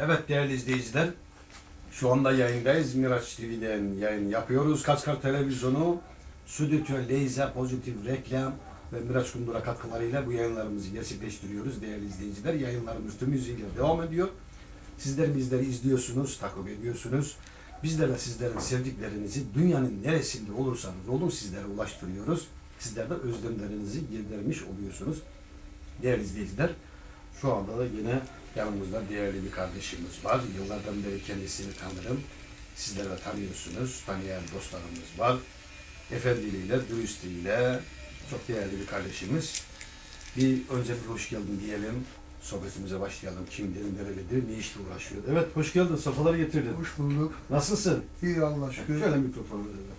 Evet değerli izleyiciler, şu anda yayındayız. Miraç TV'den yayın yapıyoruz. Kaçkar Televizyonu, Südütö, Leyza, Pozitif Reklam ve Miraç Kundura katkılarıyla bu yayınlarımızı gerçekleştiriyoruz. Değerli izleyiciler, yayınlarımız tüm hızıyla devam ediyor. Sizler bizleri izliyorsunuz, takip ediyorsunuz. Bizler de sizlerin sevdiklerinizi dünyanın neresinde olursanız olun sizlere ulaştırıyoruz. Sizler de özlemlerinizi gidermiş oluyorsunuz. Değerli izleyiciler, şu anda da yine yanımızda değerli bir kardeşimiz var. Yıllardan beri kendisini tanırım. Sizler de tanıyorsunuz. Tanıyan dostlarımız var. Efendiliğiyle, dürüstlüğüyle çok değerli bir kardeşimiz. Bir önce bir hoş geldin diyelim. Sohbetimize başlayalım. Kimdir, nerelidir, ne işle uğraşıyor? Evet, hoş geldin. Safalar getirdin. Hoş bulduk. Nasılsın? İyi Allah şükür. Şöyle mikrofonu verelim.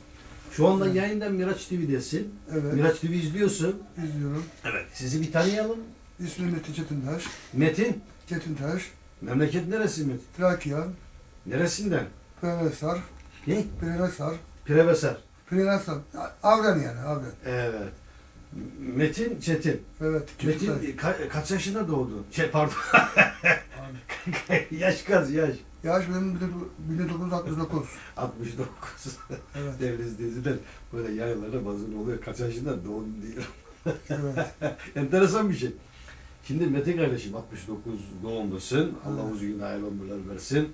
Şu anda yayında Miraç TV'desin. Evet, Miraç TV izliyorsun. izliyorum. Evet. Sizi bir tanıyalım. İsmim Metin Çetintaş. Metin. Çetintaş, Memleket neresi Metin? Trakya, Neresinden? Prenesar, Ne? Prenesar, Preveser. Prenesar. Avren yani, Avren. Evet. Metin Çetin. Evet. Metin ka- kaç yaşında doğdun? Şey pardon. Yaş kaç yaş? Yaş benim 1969. 69. Evet, Değerli izleyiciler böyle yayınlarda bazen oluyor. Kaç yaşında doğdun diyor. evet. Enteresan bir şey. Şimdi Metin kardeşim 69 doğumlusun. Allah uzun gün hayırlı ömürler versin.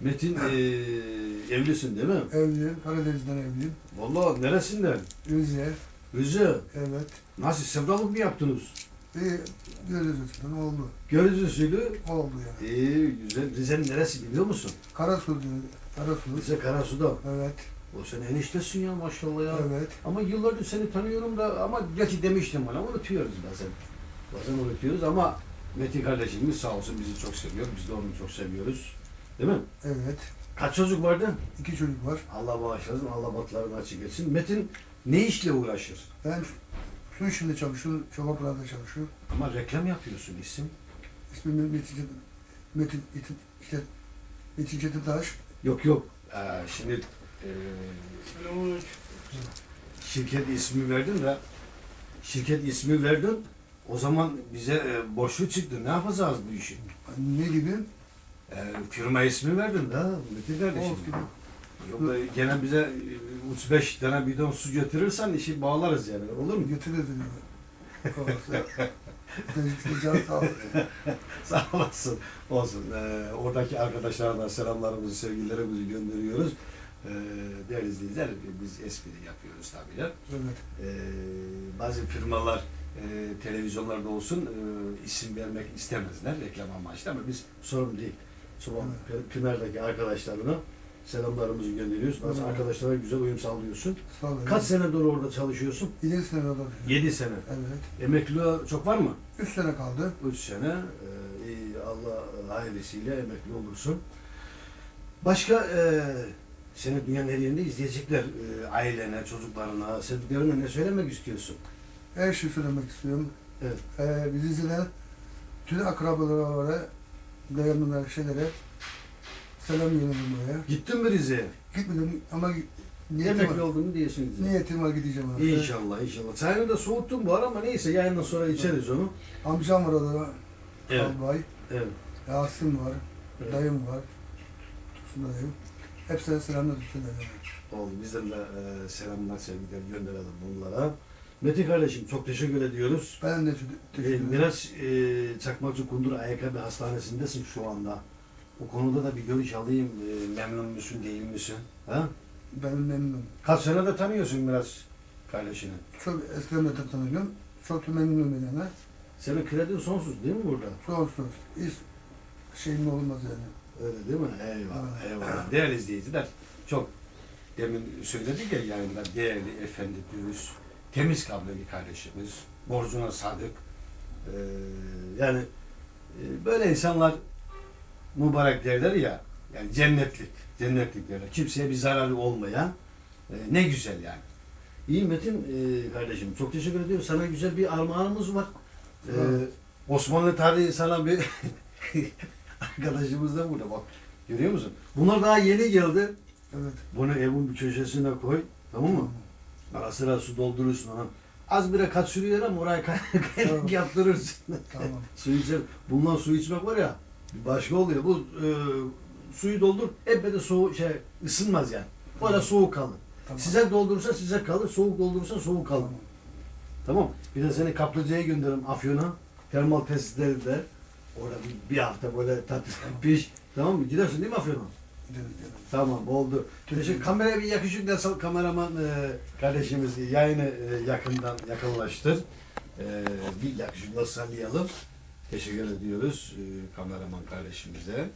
Metin eee, evlisin değil mi? Evliyim, Karadeniz'den evliyim. Vallahi neresinden? Rize, Rize. evet. Nasıl sevdalık mı yaptınız? İyi, görüyoruz zaten, oldu. Görücü usulü. Oldu yani. İyi güzel. Rize'nin neresi biliyor musun? Karasu Karasu. Rize Karasu'da. Evet, O sen eniştesin ya maşallah ya. evet. Ama yıllardır seni tanıyorum da ama gerçi demiştim bana unutuyoruz bazen. Bazen unutuyoruz ama Metin kardeşimiz sağ olsun bizi çok seviyor. Biz de onu çok seviyoruz. Değil mi? Evet. Kaç çocuk vardı? İki çocuk var. Allah bağışlasın, Allah batlarını açık etsin. Metin ne işle uğraşır? Ben su işinde çalışıyorum, Çobaplar'da çalışıyorum. Ama reklam yapıyorsun isim. İsmim Metin Çetin, Metin, Metin, işte, Metin Çetintaş. Yok yok. Ee, şimdi ee, şirket ismi verdin de şirket ismi verdin. O zaman bize e, boşluk çıktı. Ne yapacağız bu işi? Ne gibi? E, firma ismi verdin de Metin kardeşim. Olsun. Yok da gene bize 3-5 tane bidon su getirirsen işi bağlarız yani. Olur mu? Götürürüz. Can sağ olsun. Sağ olasın. Olsun. Ee, oradaki arkadaşlara da selamlarımızı, sevgilerimizi gönderiyoruz. Ee, değerli izleyiciler, biz espri yapıyoruz tabii ya. Evet. Ee, bazı firmalar e, televizyonlarda olsun e, isim vermek istemezler reklam amaçlı ama biz sorun değil. Sonra Pınar'daki arkadaşlarına selamlarımızı gönderiyoruz. Bazı Evet. arkadaşlara güzel uyum sağlıyorsun. Sağ. Kaç senedir orada çalışıyorsun? İleri sene oldu. 7 sene. Evet. Emekliliğe çok var mı? Üç sene kaldı. 3 sene. Ee, Allah hayırlısıyla emekli olursun. Başka e, seni dünyanın her yerinde izleyecekler. E, ailene, çocuklarına, sevdiklerine ne söylemek istiyorsun? Her şeyi söylemek istiyorum. Evet. Ee, bizi izleyen tüm akrabalara, dayanımlar şeylere selam yönlendim buraya. Gittin mi Rize'ye? Gitmedim ama niyetim Emekli var. olduğunu diyorsun Rize'ye. Niyetim var gideceğim abi. İnşallah, inşallah. Çayını da soğuttun bu ara ama neyse yayından sonra içeriz onu. Amcam var orada. Evet, Albay. evet. Yasin var. Evet. Dayım var. Dayım. Hepsine selamlar söylüyorum. Oldu. Bizden de e, selamlar, sevgiler gönderelim bunlara. Metin kardeşim çok teşekkür ediyoruz. Ben de E, teşekkür ederim. Miraç e, Çakmakçı Kundura Ayakkabı Hastanesi'ndesin şu anda. O konuda da bir görüş alayım. E, memnun musun, değil misin? Ha? Ben memnunum. Kaç senedir tanıyorsun Miraç kardeşini? Çok eskiden de tanıyorum. Çok da memnunum yani. Senin kredin sonsuz değil mi burada? Sonsuz. Hiç şeyim olmaz yani. Öyle değil mi? Eyvallah, eyvallah. Değerli izleyiciler, çok demin söyledik ya yayında değerli, efendi, dürüst, temiz kalpli bir kardeşimiz, borcuna sadık. Ee, yani e, böyle insanlar mübarek derler ya, yani cennetlik, cennetlik derler. Kimseye bir zararı olmayan, e, ne güzel yani. İyi Metin e, kardeşim, çok teşekkür ediyorum. Sana güzel bir armağanımız var. Ee. Osmanlı tarihi sana bir arkadaşımız da burada bak. Görüyor musun? Bunlar daha yeni geldi. Evet. Bunu evin bir köşesine koy. Tamam mı? Ara sıra su doldurursun ona. Az bire kat sürüyor ama orayı kay- kaynak Tamam. yaptırırsın. Tamam. su içer. Bundan su içmek var ya Başka oluyor. Bu e, suyu doldur. Hep böyle soğuk şey ısınmaz yani. Böyle soğuk kalır. Tamam. Sıcak doldurursa sıcak kalır. Soğuk doldurursa soğuk kalır. Tamam. Tamam. Bir de seni kaplıcaya gönderirim Afyon'a. Termal tesisleri de. Orada bir, bir hafta böyle tat piş. Tamam mı? Gidersin değil mi Afyon'a? Gidelim, gidelim. Tamam oldu. Teşekkür Kameraya bir yakışıklı asıl kameraman e, kardeşimiz yayını e, yakından yakınlaştır. E, bir yakışıklı sallayalım. Teşekkür ediyoruz e, kameraman kardeşimize.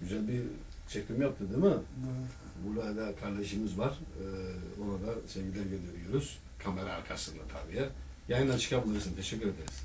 Güzel bir çekim yaptı değil mi? Evet. Burada kardeşimiz var. E, ona da sevgiler gönderiyoruz. Kamera arkasında tabii. Yayından çıkabilirsin. Teşekkür ederiz.